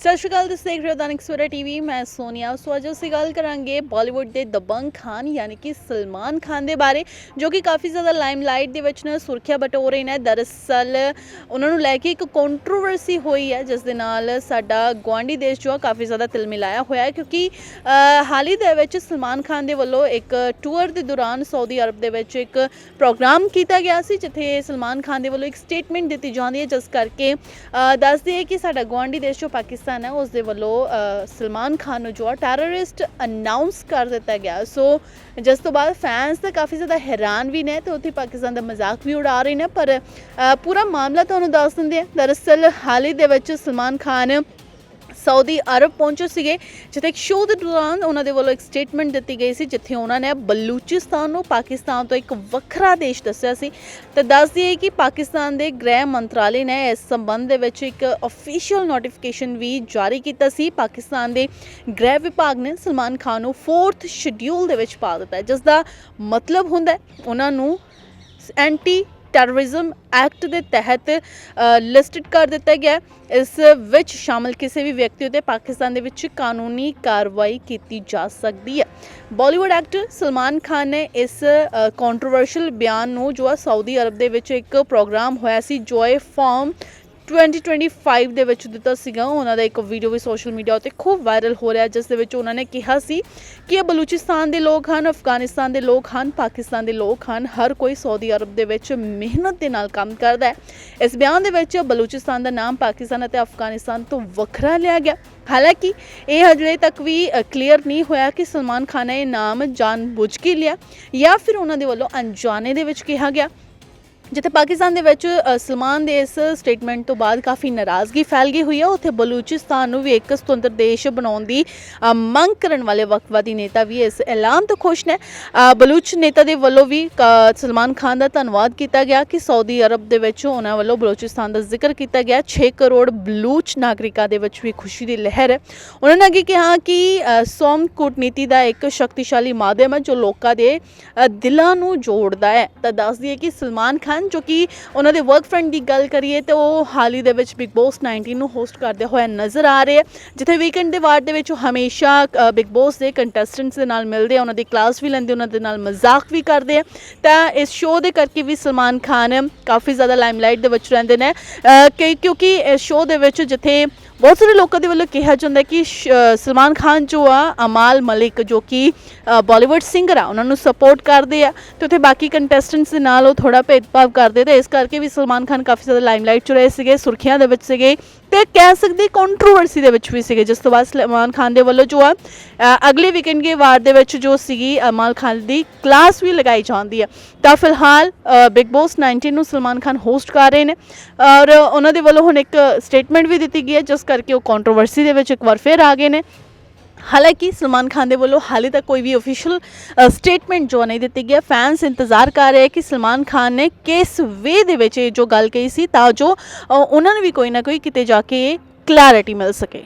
ਸਤਿ ਸ਼੍ਰੀ ਅਕਾਲ ਤੁਸੀਂ ਦੇਖ ਰਹੇ ਹੋ ਦੈਨਿਕ ਸਵੇਰਾ ਟੀਵੀ। ਮੈਂ ਸੋਨੀਆ। ਸੋ ਅੱਜ ਅਸੀਂ ਗੱਲ ਕਰਾਂਗੇ ਬਾਲੀਵੁੱਡ ਦੇ ਦਬੰਗ ਖਾਨ ਯਾਨੀ ਕਿ ਸਲਮਾਨ ਖਾਨ ਦੇ ਬਾਰੇ ਜੋ ਕਿ ਕਾਫੀ ਜ਼ਿਆਦਾ ਲਾਈਮਲਾਈਟ ਦੇ ਵਿੱਚ ਨਾ ਸੁਰਖੀਆਂ ਬਟੋ ਰਹੇ ਨੇ। ਦਰਅਸਲ ਉਹਨਾਂ ਨੂੰ ਲੈ ਕੇ ਇੱਕ ਕੰਟਰੋਵਰਸੀ ਹੋਈ ਹੈ ਜਿਸ ਦੇ ਨਾਲ ਸਾਡਾ ਗਵਾਂਢੀ ਦੇਸ਼ ਜੋ ਆ ਕਾਫੀ ਜ਼ਿਆਦਾ ਤਿਲ ਮਿਲਾਇਆ ਹੋਇਆ ਹੈ ਕਿਉਂਕਿ ਹਾਲ ਹੀ ਦੇ ਵਿੱਚ ਸਲਮਾਨ ਖਾਨ ਦੇ ਵੱਲੋਂ ਇੱਕ ਟੂਰ ਦੇ ਦੌਰਾਨ ਸਾਊਦੀ ਅਰਬ ਦੇ ਵਿੱਚ ਇੱਕ ਪ੍ਰੋਗਰਾਮ ਕੀਤਾ ਗਿਆ ਸੀ ਜਿੱਥੇ ਸਲਮਾਨ ਖਾਨ ਦੇ ਵੱਲੋਂ ਇੱਕ ਸਟੇਟਮੈਂਟ ਦਿੱਤੀ ਜਾਂਦੀ ਹੈ ਜਿਸ ਕਰਕੇ ਅ, ਦੱਸਦੇ ਹੈ ਕਿ ਸਾਡਾ ਗਵਾਂਢੀ ਦੇਸ਼ ਜੋ ਪਾਕਿਸਤਾਨ ਹੈ ਉਸ ਦੇ ਵੱਲੋਂ ਅ, ਸਲਮਾਨ ਖਾਨ ਨੂੰ ਜੋ ਆ ਟੈਰਰਿਸਟ ਅਨਾਉਂਸ ਕਰ ਦਿੱਤਾ ਗਿਆ। ਸੋ ਜਿਸ ਤੋਂ ਬਾਅਦ ਫੈਨਸ ਤਾਂ ਕਾਫੀ ਜ਼ਿਆਦਾ ਹੈਰਾਨ ਵੀ ਨੇ ਤੇ ਉੱਥੇ ਪਾਕਿਸਤਾਨ ਦਾ ਮਜ਼ਾਕ ਵੀ ਉਡਾ ਰਹੇ ਨੇ ਪਰ ਅ, ਪੂਰਾ ਮਾਮਲਾ ਤੁਹਾਨੂੰ ਦੱਸ ਦਿੰਦੇ ਆ। ਦਰਅਸਲ ਹਾਲ ਹੀ ਦੇ ਵਿੱਚ ਸਲਮਾਨ ਖਾਨ ਸਾਊਦੀ ਅਰਬ ਪਹੁੰਚੇ ਸੀਗੇ, ਜਿੱਥੇ ਇੱਕ ਸ਼ੋਅ ਦੇ ਦੌਰਾਨ ਉਹਨਾਂ ਦੇ ਵੱਲੋਂ ਇੱਕ ਸਟੇਟਮੈਂਟ ਦਿੱਤੀ ਗਈ ਸੀ, ਜਿੱਥੇ ਉਹਨਾਂ ਨੇ ਬਲੂਚਿਸਤਾਨ ਨੂੰ ਪਾਕਿਸਤਾਨ ਤੋਂ ਇੱਕ ਵੱਖਰਾ ਦੇਸ਼ ਦੱਸਿਆ ਸੀ। ਤੇ ਦੱਸ ਦਈਏ ਕਿ ਪਾਕਿਸਤਾਨ ਦੇ ਗ੍ਰਹਿ ਮੰਤਰਾਲੇ ਨੇ ਇਸ ਸੰਬੰਧ ਦੇ ਵਿੱਚ ਇੱਕ ਅਫੀਸ਼ੀਅਲ ਨੋਟੀਫਿਕੇਸ਼ਨ ਵੀ ਜਾਰੀ ਕੀਤਾ ਸੀ। ਪਾਕਿਸਤਾਨ ਦੇ ਗ੍ਰਹਿ ਵਿਭਾਗ ਨੇ ਸਲਮਾਨ ਖਾਨ ਨੂੰ 4th ਸ਼ਡਿਊਲ ਦੇ ਵਿੱਚ ਪਾ ਦਿੱਤਾ ਜਿਸ ਦਾ ਮਤਲਬ ਹੁੰਦਾ ਉਹਨਾਂ ਨੂੰ ਐਂਟੀ ਟੈਰਰਿਜ਼ਮ ਐਕਟ ਦੇ ਤਹਿਤ ਲਿਸਟਡ ਕਰ ਦਿੱਤਾ ਗਿਆ ਇਸ ਵਿੱਚ ਸ਼ਾਮਲ ਕਿਸੇ ਵੀ ਵਿਅਕਤੀ ਉਤੇ ਪਾਕਿਸਤਾਨ ਦੇ ਵਿੱਚ ਕਾਨੂੰਨੀ ਕਾਰਵਾਈ ਕੀਤੀ ਜਾ ਸਕਦੀ ਹੈ। ਬਾਲੀਵੁੱਡ ਐਕਟਰ ਸਲਮਾਨ ਖਾਨ ਨੇ ਇਸ ਕੰਟਰੋਵਰਸ਼ੀਅਲ ਬਿਆਨ ਨੂੰ ਜੋ ਆ ਸਾਊਦੀ ਅਰਬ ਦੇ ਵਿੱਚ ਇੱਕ ਪ੍ਰੋਗਰਾਮ ਹੋਇਆ ਸੀ ਜੋਏ ਫਾਰਮ 2025 ਦੇ ਵਿੱਚ ਦਿੱਤਾ ਸੀਗਾ। ਉਹਨਾਂ ਦਾ ਇੱਕ ਵੀਡੀਓ ਵੀ ਸੋਸ਼ਲ ਮੀਡੀਆ ਉੱਤੇ ਖੂਬ ਵਾਇਰਲ ਹੋ ਰਿਹਾ, ਜਿਸ ਦੇ ਵਿੱਚ ਉਹਨਾਂ ਨੇ ਕਿਹਾ ਸੀ ਕਿ ਇਹ ਬਲੂਚਿਸਤਾਨ ਦੇ ਲੋਕ ਹਨ, ਅਫਗਾਨਿਸਤਾਨ ਦੇ ਲੋਕ ਹਨ, ਪਾਕਿਸਤਾਨ ਦੇ ਲੋਕ ਹਨ। ਹਰ ਕੋਈ ਸਾਊਦੀ ਅਰਬ ਦੇ ਵਿੱਚ ਮਿਹਨਤ ਦੇ ਨਾਲ ਕੰਮ ਕਰਦਾ ਹੈ। ਇਸ ਬਿਆਨ ਦੇ ਵਿੱਚ ਬਲੂਚਿਸਤਾਨ ਦਾ ਨਾਮ ਪਾਕਿਸਤਾਨ ਅਤੇ ਅਫਗਾਨਿਸਤਾਨ ਤੋਂ ਵੱਖਰਾ ਲਿਆ ਗਿਆ। ਹਾਲਾਂਕਿ ਇਹ ਹਜੇ ਤੱਕ ਵੀ ਕਲੀਅਰ ਨਹੀਂ ਹੋਇਆ ਕਿ ਸਲਮਾਨ ਖਾਨ ਨੇ ਇਹ ਨਾਮ ਜਾਣਬੁੱਝ ਕੇ ਲਿਆ ਜਾਂ ਫਿਰ ਉਹਨਾਂ ਦੇ ਵੱਲੋਂ ਅਣਜਾਣੇ ਦੇ ਵਿੱਚ ਕਿਹਾ ਗਿਆ। ਜਿੱਥੇ ਪਾਕਿਸਤਾਨ ਦੇ ਵਿੱਚ ਸਲਮਾਨ ਦੇ ਇਸ ਸਟੇਟਮੈਂਟ ਤੋਂ ਬਾਅਦ ਕਾਫੀ ਨਾਰਾਜ਼ਗੀ ਫੈਲ ਗਈ ਹੋਈ ਹੈ ਉੱਥੇ ਬਲੂਚਿਸਤਾਨ ਨੂੰ ਵੀ ਇੱਕ ਸੁਤੰਤਰ ਦੇਸ਼ ਬਣਾਉਣ ਦੀ ਮੰਗ ਕਰਨ ਵਾਲੇ ਵਕਫਵਾਦੀ ਨੇਤਾ ਵੀ ਇਸ ਐਲਾਨ ਤੋਂ ਖੁਸ਼ ਨੇ। ਬਲੂਚ ਨੇਤਾ ਦੇ ਵੱਲੋਂ ਵੀ ਅ, ਸਲਮਾਨ ਖਾਨ ਦਾ ਧੰਨਵਾਦ ਕੀਤਾ ਗਿਆ ਕਿ ਸਾਊਦੀ ਅਰਬ ਦੇ ਵਿੱਚ ਉਹਨਾਂ ਵੱਲੋਂ ਬਲੂਚਿਸਤਾਨ ਦਾ ਜ਼ਿਕਰ ਕੀਤਾ ਗਿਆ। 6 ਕਰੋੜ ਬਲੂਚ ਨਾਗਰਿਕਾਂ ਦੇ ਵਿੱਚ ਵੀ ਖੁਸ਼ੀ ਦੀ ਲਹਿਰ ਹੈ। ਉਹਨਾਂ ਨੇ ਅੱਗੇ ਕਿਹਾ ਕਿ ਸੋਮ ਕੂਟਨੀਤੀ ਦਾ ਇੱਕ ਸ਼ਕਤੀਸ਼ਾਲੀ ਮਾਧਿਅਮ ਹੈ ਜੋ ਲੋਕਾਂ ਦੇ ਦਿਲਾਂ ਨੂੰ ਜੋੜਦਾ ਹੈ। ਤਾਂ ਦੱਸ ਦਈਏ ਕਿ ਸਲਮਾਨ ਖਾਨ ਜੋ ਕਿ ਉਹਨਾਂ ਦੇ ਵਰਕ ਫਰੈਂਡ ਦੀ ਗੱਲ ਕਰੀਏ ਤੇ ਉਹ ਹਾਲ ਹੀ ਦੇ ਵਿੱਚ ਬਿਗ ਬੌਸ 19 ਨੂੰ ਹੋਸਟ ਕਰਦੇ ਹੋਏ ਨਜ਼ਰ ਆ ਰਹੇ ਹੈ ਜਿੱਥੇ ਵੀਕਐਂਡ ਦੇ ਵਾਰ ਦੇ ਵਿੱਚ ਉਹ ਹਮੇਸ਼ਾ ਬਿਗ ਬੌਸ ਦੇ ਕੰਟੈਸਟੈਂਟਸ ਦੇ ਨਾਲ ਮਿਲਦੇ ਆ, ਉਹਨਾਂ ਦੀ ਕਲਾਸ ਵੀ ਲੈਂਦੇ ਉਹਨਾਂ ਦੇ ਨਾਲ ਮਜ਼ਾਕ ਵੀ ਕਰਦੇ ਆ। ਤਾਂ ਇਸ ਸ਼ੋਅ ਦੇ ਕਰਕੇ ਵੀ ਸਲਮਾਨ ਖਾਨ ਕਾਫੀ ਜ਼ਿਆਦਾ ਲਾਈਮਲਾਈਟ ਦੇ ਵਿੱਚ ਰਹਿੰਦੇ ਨੇ ਕਿ ਕਿਉਂਕਿ ਇਸ ਸ਼ੋਅ ਦੇ ਵਿੱਚ ਜਿੱਥੇ ਬਹੁਤ ਸਾਰੇ ਲੋਕਾਂ ਦੇ ਵੱਲੋਂ ਕਿਹਾ ਜਾਂਦਾ ਕਿ ਸ਼- ਸਲਮਾਨ ਖਾਨ ਜੋ ਆ, ਅਮਾਲ ਮਲਿਕ ਜੋ ਕਿ ਬਾਲੀਵੁੱਡ ਸਿੰਗਰ ਆ, ਉਹਨਾਂ ਨੂੰ ਸਪੋਰਟ ਕਰਦੇ ਆ ਤੇ ਉੱਥੇ ਬਾਕੀ ਕੰਟੈਸਟੈਂਟਸ ਦੇ ਨਾਲ ਉਹ ਥੋੜਾ ਭੇਦਭਾਵ ਕਰਦੇ ਤੇ ਇਸ ਕਰਕੇ ਵੀ ਸਲਮਾਨ ਖਾਨ ਕਾਫੀ ਜ਼ਿਆਦਾ ਲਾਈਮਲਾਈਟ 'ਚ ਰਹੇ ਸੀਗੇ, ਸੁਰਖੀਆਂ ਦੇ ਵਿੱਚ ਸੀਗੇ। ਤੇ ਕਹਿ ਸਕਦੇ ਕੰਟਰੋਵਰਸੀ ਦੇ ਵਿੱਚ ਵੀ ਸੀਗੇ। ਜਿਸ ਤੋਂ ਬਾਅਦ ਸਲਮਾਨ ਖਾਨ ਦੇ ਵੱਲੋਂ ਜੋ ਆ ਅਗਲੇ ਵੀਕਐਂਡ ਦੇ ਵਾਰ ਦੇ ਵਿੱਚ ਜੋ ਸੀਗੀ ਅਮਾਲ ਖਾਨ ਦੀ ਕਲਾਸ ਵੀ ਲਗਾਈ ਜਾਂਦੀ ਹੈ ਤਾਂ ਫਿਲਹਾਲ ਬਿਗ ਬੌਸ 19 ਨੂੰ ਸਲਮਾਨ ਖਾਨ ਹੋਸਟ ਕਰ ਰਹੇ ਨੇ। ਔਰ ਉਹਨਾਂ ਦੇ ਵੱਲੋਂ ਹੁਣ ਇੱਕ ਸਟੇਟਮੈਂਟ ਵੀ ਦਿੱਤੀ ਗਈ ਹੈ, ਜਿਸ ਕਰਕੇ ਉਹ ਕੰਟਰੋਵਰਸੀ ਦੇ ਵਿੱਚ ਇੱਕ ਵਾਰ ਫਿਰ ਆ ਗਏ ਨੇ। ਹਾਲਾਂਕਿ ਸਲਮਾਨ ਖਾਨ ਦੇ ਵੱਲੋਂ ਹਾਲੇ ਤੱਕ ਕੋਈ ਵੀ ਅਫੀਸ਼ੀਅਲ ਸਟੇਟਮੈਂਟ ਜੋ ਨਹੀਂ ਦਿੱਤੀ ਗਿਆ ਫੈਨਸ ਇੰਤਜ਼ਾਰ ਕਰ ਰਹੇ ਕਿ ਸਲਮਾਨ ਖਾਨ ਨੇ ਕਿਸ ਵੇ ਦੇ ਵਿੱਚ ਇਹ ਜੋ ਗੱਲ ਕਹੀ ਸੀ ਤਾਂ ਜੋ ਉਹਨਾਂ ਨੂੰ ਵੀ ਕੋਈ ਨਾ ਕੋਈ ਕਿਤੇ ਜਾ ਕੇ ਕਲੈਰਿਟੀ ਮਿਲ ਸਕੇ।